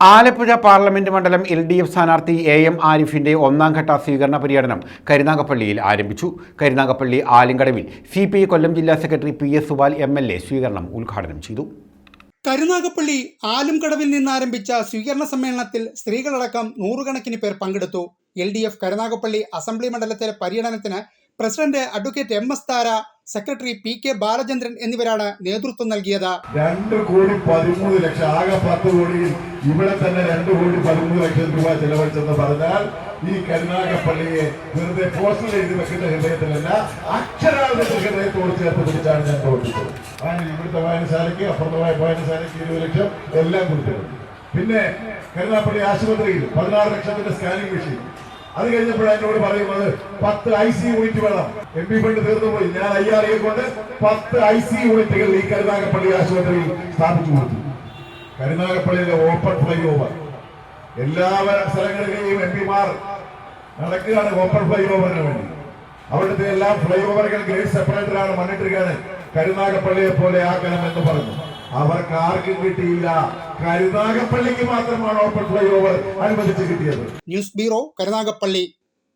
Alappuzha parliament മണ്ഡലം L D F സ്ഥാനാർത്ഥി A M ആരിഫിന്റെ ഒന്നാം ഘട്ട സ്വീകരണ പര്യടനം കരുനാഗപ്പള്ളിയിൽ ആരംഭിച്ചു. കരുനാഗപ്പള്ളി ആലിങ്കടവിൽ സി പി ഐ കൊല്ലം ജില്ലാ secretary P S Subal M L A സ്വീകരണം ഉദ്ഘാടനം ചെയ്തു. കരുനാഗപ്പള്ളി ആലുംകടവിൽ നിന്ന് ആരംഭിച്ച സ്വീകരണ സമ്മേളനത്തിൽ സ്ത്രീകളടക്കം നൂറുകണക്കിന് പേർ പങ്കെടുത്തു. L D F Karunagappally assembly മണ്ഡലത്തിലെ പര്യടനത്തിന് president advocate M S Thara secretary P K Balachandran എന്നിവരാണ് നേതൃത്വം നൽകിയത്. രണ്ട് കോടി പതിമൂന്ന് ലക്ഷം ആകെ പത്ത് കോടിയിൽ ഇവിടെ തന്നെ രണ്ട് കോടി പതിമൂന്ന് ലക്ഷം രൂപ ചെലവഴിച്ചെന്ന് പറഞ്ഞാൽ ഈ കരുനാഗപ്പള്ളിയെ വെറുതെ പോസ്റ്റർ എഴുതി വെക്കുന്ന ഹൃദയത്തിലല്ല അക്ഷരാർത്ഥത്തിൽ ഹൃദയത്തോട് ചേർത്ത് പിടിച്ചാണ് ഞാൻ പ്രവർത്തിച്ചത്. അങ്ങനെ ഇവിടുത്തെ വായനശാലയ്ക്ക് അപ്പുറത്തെ വായ- വായനശാലയ്ക്ക് ഇരുപത് ലക്ഷം എല്ലാം കൊടുത്തിട്ടുണ്ട്. പിന്നെ കരുനാഗപ്പള്ളി ആശുപത്രിയിൽ പതിനാറ് ലക്ഷത്തിന്റെ സ്കാനിംഗ് മെഷീൻ അത് കഴിഞ്ഞപ്പോൾ എന്നോട് പറയുന്നത് പത്ത് ഐ സി യൂണിറ്റ് വേണം. എം പി ഫണ്ട് തീർന്നു പോയി. ഞാൻ ഐ ആർ കൊണ്ട് പത്ത് ഐ സി യൂണിറ്റുകൾ ഈ കരുനാഗപ്പള്ളി ആശുപത്രിയിൽ സ്ഥാപിച്ചു കൊടുത്തു. കരുനാഗപ്പള്ളിയിലെ ഓപ്പൺ ഫ്ലൈ ഓവർ എല്ലാ സ്ഥലങ്ങളിലെയും എം പിമാർ നടക്കുകയാണ് ഓപ്പൺ ഫ്ലൈ ഓവറിന് വേണ്ടി. അവിടുത്തെ എല്ലാ ഫ്ലൈ ഓവറുകൾ ഗ്രേഡ് സെപ്പറേറ്ററാണ് മണ്ണിട്ടിരിക്കാൻ കരുനാഗപ്പള്ളിയെ പോലെ ആക്കണം എന്ന് പറഞ്ഞു. അവർക്ക് ആർക്കും കിട്ടിയില്ല. കരുനാഗപ്പള്ളിക്ക് മാത്രമാണ് ഓപ്പൺ ഫ്ലൈ ഓവർ അനുവദിച്ച് കിട്ടിയത്. News bureau Karunagappally.